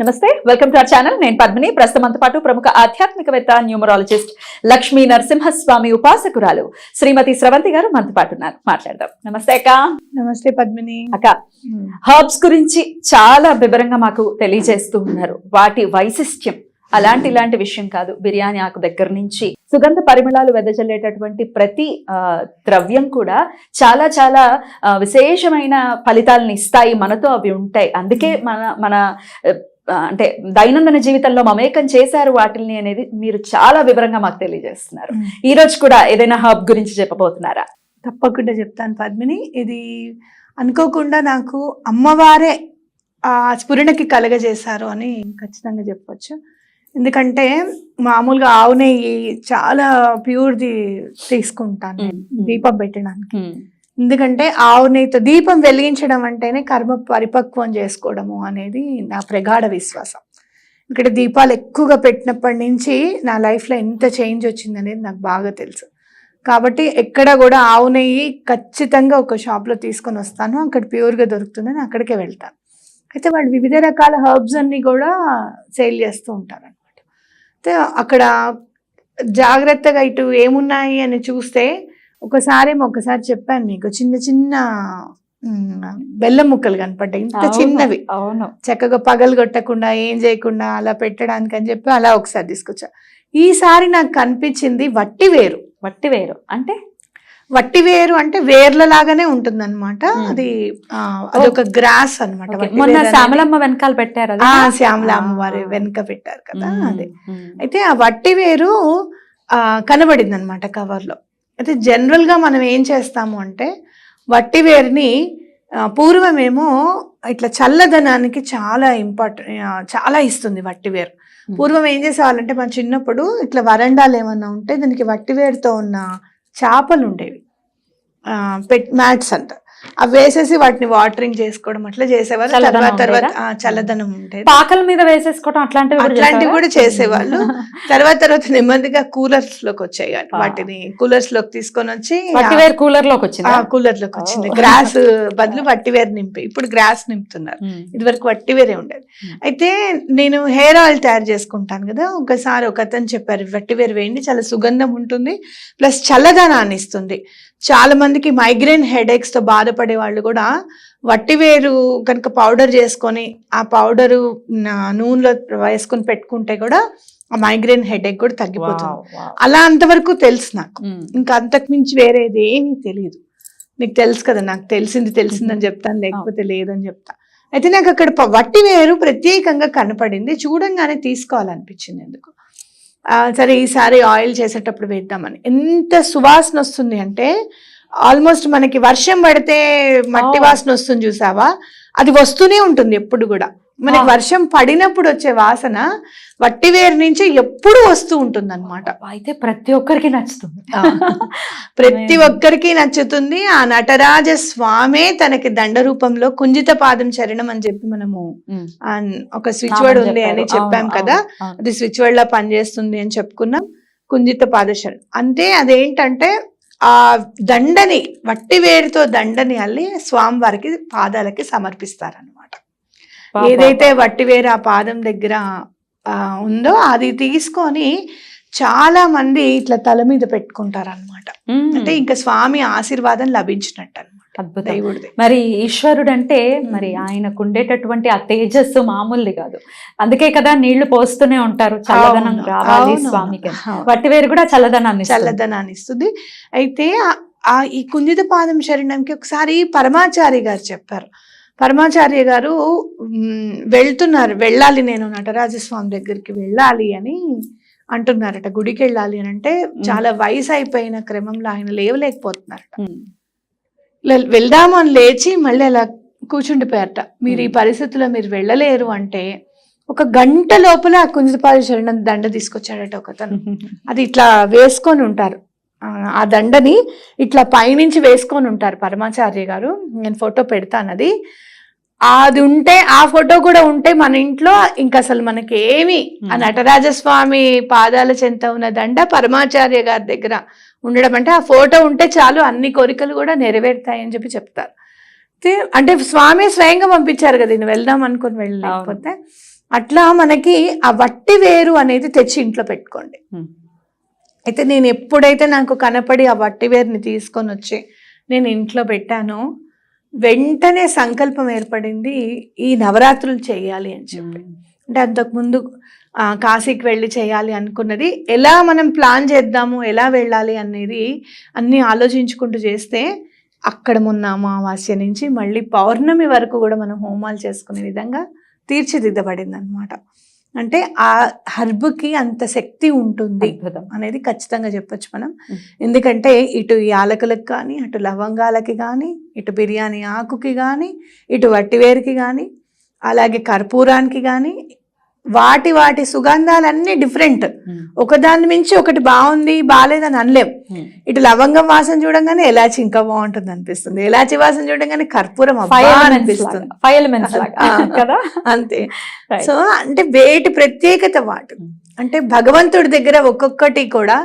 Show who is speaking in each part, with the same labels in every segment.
Speaker 1: నమస్తే welcome to our channel. నేను పద్మిని. ప్రస్తుతం పాటు ప్రముఖ ఆధ్యాత్మికవేత్త న్యూమరాలజిస్ట్ లక్ష్మీ నరసింహస్వామి ఉపాసకురాలు శ్రీమతి స్రవంతి గారు మనతో పాటు ఉన్నారు. మాట్లాడదాం. నమస్తే అక్క.
Speaker 2: నమస్తే పద్మిని.
Speaker 1: అక్క హర్బ్స్ గురించి చాలా వివరంగా మాకు తెలియజేస్తూ ఉన్నారు. వాటి వైశిష్ట్యం అలాంటి ఇలాంటి విషయం కాదు. బిర్యానీ ఆకు దగ్గర నుంచి సుగంధ పరిమళాలు వెదజల్లేటటువంటి ప్రతి ద్రవ్యం కూడా చాలా చాలా విశేషమైన ఫలితాలను ఇస్తాయి. మనతో అవి ఉంటాయి. అందుకే మన మన అంటే దైనందిన జీవితంలో మమేకం చేశారు వాటిని అనేది మీరు చాలా వివరంగా మాకు తెలియజేస్తున్నారు. ఈ రోజు కూడా ఏదైనా హర్బ్ గురించి చెప్పబోతున్నారా?
Speaker 2: తప్పకుండా చెప్తాను పద్మిని. ఇది అనుకోకుండా నాకు అమ్మవారే ఆ స్ఫురణకి కలగజేశారు అని ఖచ్చితంగా చెప్పొచ్చు. ఎందుకంటే మామూలుగా ఆవు నెయ్యి చాలా ప్యూర్ది తీసుకుంటాను. దీపం పెట్టడానికి. ఎందుకంటే ఆవు నెయ్యితో దీపం వెలిగించడం అంటేనే కర్మ పరిపక్వం చేసుకోవడము అనేది నా ప్రగాఢ విశ్వాసం. ఇక్కడ దీపాలు ఎక్కువగా పెట్టినప్పటి నుంచి నా లైఫ్లో ఎంత చేంజ్ వచ్చిందనేది నాకు బాగా తెలుసు. కాబట్టి ఎక్కడ కూడా ఆవు నెయ్యి ఖచ్చితంగా ఒక షాప్లో తీసుకొని వస్తాను. అక్కడ ప్యూర్గా దొరుకుతుందని అక్కడికే వెళ్తాను. అయితే వాళ్ళు వివిధ రకాల హర్బ్స్ అన్ని కూడా సేల్ చేస్తూ ఉంటారు అనమాట అయితే అక్కడ జాగ్రత్తగా ఇటు ఏమున్నాయి అని చూస్తే ఒకసారి ఒకసారి చెప్పాను మీకు చిన్న చిన్న బెల్లం ముక్కలు కనపడ్డాయి ఇంత చిన్నవి
Speaker 1: అవును
Speaker 2: చక్కగా పగలు కొట్టకుండా ఏం చేయకుండా అలా పెట్టడానికి అని చెప్పి అలా ఒకసారి తీసుకొచ్చా ఈసారి నాకు కనిపించింది వట్టి వేరు
Speaker 1: వట్టి వేరు అంటే
Speaker 2: వట్టి వేరు అంటే వేర్ల లాగానే ఉంటుంది అనమాట. అది అదొక గ్రాస్ అనమాట.
Speaker 1: మొన్న శ్యామలమ్మ వెనకాల పెట్టారు అది?
Speaker 2: శ్యామల
Speaker 1: ఆ.
Speaker 2: అమ్మవారి వెనుక పెట్టారు కదా. అదే. అయితే ఆ వట్టి వేరు ఆ, కనబడింది అనమాట కవర్లో అయితే జనరల్గా మనం ఏం చేస్తాము అంటే వట్టి వేరుని పూర్వమేమో ఇట్లా చల్లదనానికి చాలా ఇంపార్టెంట్ చాలా ఇస్తుంది వట్టి వేరు.
Speaker 1: మ్మ్.
Speaker 2: పూర్వం ఏం చేసేవాళ్ళంటే మన చిన్నప్పుడు ఇట్లా వరండాలు ఏమన్నా ఉంటే దానికి వట్టి వేరుతో ఉన్న చేపలు ఉండేవి. పెట్ మ్యాట్స్ అంట అవి వేసేసి వాటిని వాటరింగ్ చేసుకోవడం అట్లా చేసేవారు
Speaker 1: చల్లదనం
Speaker 2: తర్వాత చల్లదనం ఉండేది
Speaker 1: పాకల మీద వేసేసుకోవడం అట్లాంటివి కూడా
Speaker 2: అట్లాంటివి? కూడా చేసేవాళ్ళు. తర్వాత తర్వాత నెమ్మదిగా కూలర్స్లోకి వచ్చాయి. వాటిని కూలర్స్లోకి తీసుకొని వచ్చి
Speaker 1: వట్టి వేరు కూలర్లోకి వచ్చింది
Speaker 2: కూలర్లోకి వచ్చింది. గ్రాస్ బదులు వట్టివేరు నింపి ఇప్పుడు గ్రాస్ నింపుతున్నారు ఇది వరకు వట్టివేరే ఉండేది. అయితే నేను హెయిర్ ఆయిల్ తయారు చేసుకుంటాను కదా ఒకసారి ఒక అతను చెప్పారు వట్టివేరు వేయండి చాలా సుగంధం ఉంటుంది ప్లస్ చల్లదనాన్ని ఇస్తుంది చాలా మందికి మైగ్రేన్ హెడేక్స్తో బాధపడే వాళ్ళు కూడా వట్టివేరు కనుక పౌడర్ చేసుకొని ఆ పౌడరు నూనెలో వేసుకొని పెట్టుకుంటే కూడా ఆ మైగ్రేన్ హెడేక్ కూడా తగ్గిపోతుంది. అలా అంతవరకు తెలుసు నాకు. ఇంకా అంతకు మించి వేరేది ఏమీ తెలియదు. నీకు తెలుసు కదా నాకు తెలిసింది తెలిసిందని చెప్తాను లేకపోతే లేదని చెప్తా. అయితే నాకు అక్కడ వట్టి వేరు ప్రత్యేకంగా కనపడింది. చూడంగానే తీసుకోవాలనిపించింది ఎందుకు? సరే ఈసారి ఆయిల్ చేసేటప్పుడు వేద్దామని. ఎంత సువాసన వస్తుంది అంటే ఆల్మోస్ట్ మనకి వర్షం పడితే మట్టి. వాసన వస్తుంది చూసావా? అది వస్తూనే ఉంటుంది ఎప్పుడు కూడా. మనకి. వర్షం పడినప్పుడు వచ్చే వాసన వట్టి వేరు నుంచి ఎప్పుడు వస్తూ ఉంటుంది
Speaker 1: అయితే ప్రతి ఒక్కరికి నచ్చుతుంది.
Speaker 2: ప్రతి. ఒక్కరికి నచ్చుతుంది ఆ నటరాజ స్వామే తనకి దండ రూపంలో కుంజిత పాదం చరణం అని చెప్పి మనము ఒక స్విచ్ వర్డ్ ఉంది అని. చెప్పాం కదా. అది స్విచ్ వర్డ్ లా పనిచేస్తుంది అని చెప్పుకున్నాం కుంజిత పాదశరణం అంటే అదేంటంటే ఆ దండని వట్టి వేరుతో దండని అల్లి స్వామివారికి పాదాలకి సమర్పిస్తారనమాట. ఏదైతే వట్టివేరు ఆ పాదం దగ్గర ఆ, ఉందో అది తీసుకొని చాలా మంది ఇట్లా తల మీద పెట్టుకుంటారు అనమాట. అంటే ఇంకా స్వామి ఆశీర్వాదం లభించినట్టు అనమాట
Speaker 1: అద్భుతం మరి ఈశ్వరుడు అంటే మరి ఆయనకు ఉండేటటువంటి ఆ తేజస్సు మామూలుది కాదు. అందుకే కదా నీళ్ళు పోస్తూనే ఉంటారు చల్లదనం రావాలి స్వామికి.
Speaker 2: అవును.
Speaker 1: వట్టి వేరు కూడా చల్లదనాన్ని.
Speaker 2: చల్లదనాన్ని ఇస్తుంది. అయితే ఆ- ఈ కుంజిత పాదం శరణంకి ఒకసారి పరమాచారి గారు చెప్పారు. పరమాచార్య గారు వెళ్తున్నారు. వెళ్ళాలి నేను నటరాజస్వామి దగ్గరికి వెళ్ళాలి అని అంటున్నారట. గుడికి వెళ్ళాలి అని అంటే చాలా వయసు అయిపోయిన క్రమంలో ఆయన లేవలేకపోతున్నారట. వెళ్దాము అని లేచి మళ్ళీ అలా కూర్చుండిపోయారట. మీరు ఈ
Speaker 1: మ్మ్.
Speaker 2: పరిస్థితిలో మీరు వెళ్ళలేరు అంటే ఒక గంట లోపల ఆ కుంజితపాద శరణం దండ తీసుకొచ్చాడట ఒకతను. అది ఇట్లా వేసుకొని ఉంటారు. ఆ, ఆ దండని ఇట్లా పైనుంచి వేసుకొని ఉంటారు పరమాచార్య గారు. నేను ఫోటో పెడతాను అది. అది ఉంటే ఆ ఫోటో కూడా ఉంటే మన ఇంట్లో ఇంకా అసలు మనకి ఏమి ఆ. నటరాజస్వామి పాదాల చెంత ఉన్న దండ పరమాచార్య గారి దగ్గర ఉండడం అంటే ఆ ఫోటో ఉంటే చాలు అన్ని కోరికలు కూడా నెరవేరుతాయని చెప్పి చెప్తారు అంటే స్వామి స్వయంగా పంపించారు కదా నేను వెళ్దాం అనుకుని వెళ్ళలేకపోతే అట్లా మనకి ఆ వట్టి వేరు అనేది తెచ్చి ఇంట్లో పెట్టుకోండి. అయితే నేను ఎప్పుడైతే నాకు కనపడి ఆ వట్టి వేరుని తీసుకొని వచ్చి నేను ఇంట్లో పెట్టానో వెంటనే సంకల్పం ఏర్పడింది ఈ నవరాత్రులు చేయాలి అని చెప్పి. అంటే అంతకుముందు కాశీకి వెళ్ళి చేయాలి అనుకున్నది ఎలా మనం ప్లాన్ చేద్దాము ఎలా వెళ్ళాలి అనేది అన్నీ ఆలోచించుకుంటూ చేస్తే అక్కడ మొన్న అమావాస్య నుంచి మళ్ళీ పౌర్ణమి వరకు కూడా మనం హోమాలు చేసుకునే విధంగా తీర్చిదిద్దబడింది అనమాట అంటే ఆ హర్బ్కి అంత శక్తి ఉంటుంది అనేది ఖచ్చితంగా చెప్పొచ్చు మనం. ఎందుకంటే ఇటు యాలకులకు కానీ అటు లవంగాలకి కానీ ఇటు బిర్యానీ ఆకుకి కానీ ఇటు వట్టివేరుకి కానీ అలాగే కర్పూరానికి కానీ వాటి వాటి సుగంధాలన్నీ డిఫరెంట్
Speaker 1: ఉమ్.
Speaker 2: ఒకదాని మించి ఒకటి బాగుంది బాగాలేదని అనలేం.
Speaker 1: ఉమ్.
Speaker 2: ఇటు లవంగం వాసన చూడంగానే ఎలాచి ఇంకా బాగుంటుంది అనిపిస్తుంది. ఎలాచి వాసన చూడంగానే కర్పూరం అనిపిస్తుంది.
Speaker 1: కదా?
Speaker 2: అంతే. సో అంటే వేటి ప్రత్యేకత వాటి.
Speaker 1: Mm.
Speaker 2: అంటే భగవంతుడి దగ్గర ఒక్కొక్కటి కూడా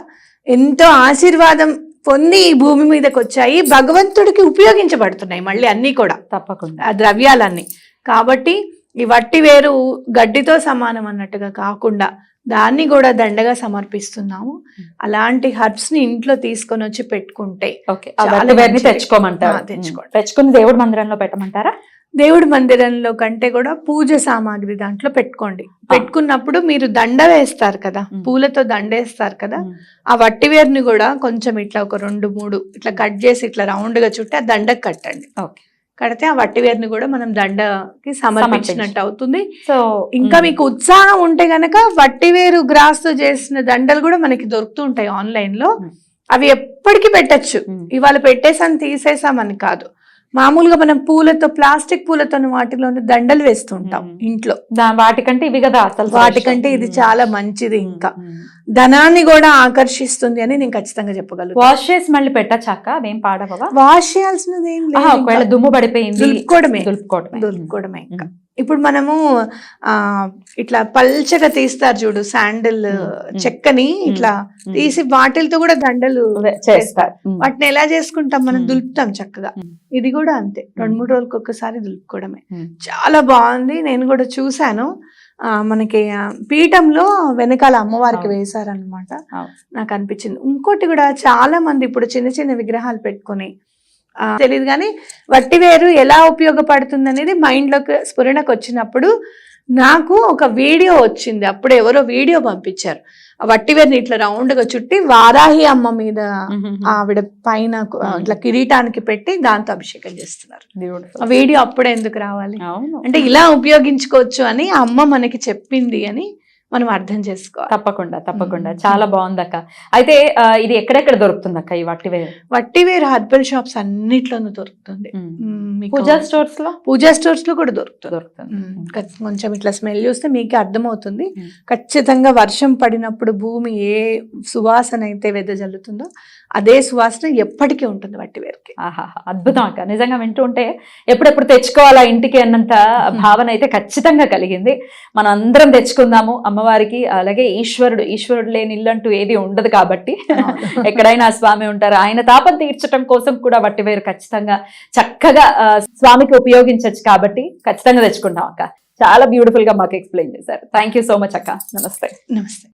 Speaker 2: ఎంతో ఆశీర్వాదం పొంది ఈ భూమి మీదకి వచ్చాయి భగవంతుడికి ఉపయోగించబడుతున్నాయి మళ్ళీ అన్నీ కూడా.
Speaker 1: తప్పకుండా.
Speaker 2: ఆ ద్రవ్యాలన్నీ. కాబట్టి ఈ వట్టి వేరు గడ్డితో సమానం అన్నట్టుగా కాకుండా దాన్ని కూడా దండగా సమర్పిస్తున్నాము. అలాంటి హర్బ్స్ని ఇంట్లో తీసుకొని వచ్చి పెట్టుకుంటే.
Speaker 1: తెచ్చుకోమంటారు. తెచ్చుకుని దేవుడి మందిరంలో పెట్టమంటారా?
Speaker 2: దేవుడి మందిరంలో కంటే కూడా పూజ సామాగ్రి దాంట్లో పెట్టుకోండి. పెట్టుకున్నప్పుడు మీరు దండ వేస్తారు కదా. పూలతో దండ వేస్తారు కదా. ఆ వట్టి వేరుని కూడా కొంచెం ఇట్లా ఒక రెండు మూడు ఇట్లా కట్ చేసి ఇట్లా రౌండ్గా చుట్టి ఆ దండకు కట్టండి.
Speaker 1: ఓకే.
Speaker 2: కడితే ఆ వట్టి వేరుని కూడా మనం దండకి సమర్పించినట్టు అవుతుంది.
Speaker 1: సో
Speaker 2: ఇంకా మీకు ఉత్సాహం ఉంటే గనక వట్టివేరు గ్రాస్తో చేసిన దండలు కూడా మనకి దొరుకుతూ ఉంటాయి
Speaker 1: ఆన్లైన్లో.
Speaker 2: అవి ఎప్పటికీ పెట్టచ్చు. ఇవాళ పెట్టేసాను తీసేసామని కాదు. మామూలుగా మనం పూలతో ప్లాస్టిక్ పూలతో వాటిలో దండలు వేస్తుంటాం. ఇంట్లో.
Speaker 1: వాటికంటే ఇవి కదా అసలు
Speaker 2: వాటికంటే ఇది చాలా మంచిది ఇంకా. ధనాన్ని కూడా ఆకర్షిస్తుంది అని నేను ఖచ్చితంగా చెప్పగలను
Speaker 1: వాష్ చేసి మళ్ళీ పెట్టచ్చాక అదేం పాడవా?
Speaker 2: వాష్ చేయాల్సినది ఏం లేదు
Speaker 1: ఒకవేళ. దుమ్ము పడిపోయింది
Speaker 2: దులుపుకోవడమే.
Speaker 1: దులుపుకోవడమే.
Speaker 2: దొరుకుకోవడమే ఇంకా. ఇప్పుడు మనము ఆ ఇట్లా పల్చగా తీస్తారు చూడు శాండిల్. చెక్కని ఇట్లా. తీసి వాటిలతో కూడా దండలు
Speaker 1: చేస్తారు.
Speaker 2: వాటిని ఎలా చేసుకుంటాం మనం. దులుపుతాం చక్కగా. ఇది కూడా అంతే రెండు. మూడు రోజులకు ఒక్కసారి దులుపుకోవడమే. చాలా బాగుంది నేను కూడా చూశాను ఆ, మనకి పీఠంలో వెనకాల అమ్మవారికి. వేశారనమాట. నాకు అనిపించింది ఇంకోటి కూడా చాలా మంది ఇప్పుడు చిన్న చిన్న విగ్రహాలు పెట్టుకొని తెలియదు కానీ వట్టివేరు ఎలా ఉపయోగపడుతుంది అనేది మైండ్లోకి స్ఫురణకు వచ్చినప్పుడు నాకు ఒక వీడియో వచ్చింది. అప్పుడు ఎవరో వీడియో పంపించారు. ఆ వట్టివేరుని ఇట్లా రౌండ్గా చుట్టి వారాహి అమ్మ మీద. ఆవిడ పైన ఇట్లా కిరీటానికి పెట్టి దాంతో అభిషేకం చేస్తున్నారు. ఆ వీడియో అప్పుడే ఎందుకు రావాలి? అంటే ఇలా ఉపయోగించుకోవచ్చు అని అమ్మ మనకి చెప్పింది అని మనం అర్థం చేసుకోవాలి.
Speaker 1: తప్పకుండా తప్పకుండా. చాలా బాగుంది అక్క అయితే ఇది ఎక్కడెక్కడ దొరుకుతుంది అక్క ఈ వట్టి వేరు
Speaker 2: వట్టివేరు హర్బల్ షాప్స్ అన్నిట్లోనూ దొరుకుతుంది.
Speaker 1: పూజా స్టోర్స్లో
Speaker 2: పూజా స్టోర్స్లో కూడా దొరుకుతుంది.
Speaker 1: దొరుకుతుంది.
Speaker 2: కొంచెం ఇట్లా స్మెల్ చూస్తే మీకే అర్థమవుతుంది. ఖచ్చితంగా వర్షం పడినప్పుడు భూమి ఏ సువాసన అయితే వెదజల్లుతుందో అదే సువాసన ఎప్పటికీ ఉంటుంది వట్టివేరుకి.
Speaker 1: ఆహాహా అద్భుతం అక్క. నిజంగా వింటూ ఉంటే ఎప్పుడెప్పుడు తెచ్చుకోవాలా ఇంటికి అన్నంత భావన అయితే ఖచ్చితంగా కలిగింది. మనం అందరం తెచ్చుకుందాము అమ్మవారికి అలాగే ఈశ్వరుడు ఈశ్వరుడు లేని ఇల్లు అంటూ ఏది ఉండదు కాబట్టి ఎక్కడైనా స్వామి ఉంటారు. ఆయన తాపం తీర్చడం కోసం కూడా వట్టివేరు ఖచ్చితంగా చక్కగా స్వామికి ఉపయోగించవచ్చు కాబట్టి ఖచ్చితంగా తెచ్చుకుంటాం అక్క. చాలా బ్యూటిఫుల్గా మాకు ఎక్స్ప్లెయిన్ చేశారు. థ్యాంక్ యూ సో మచ్ అక్క. నమస్తే.
Speaker 2: నమస్తే.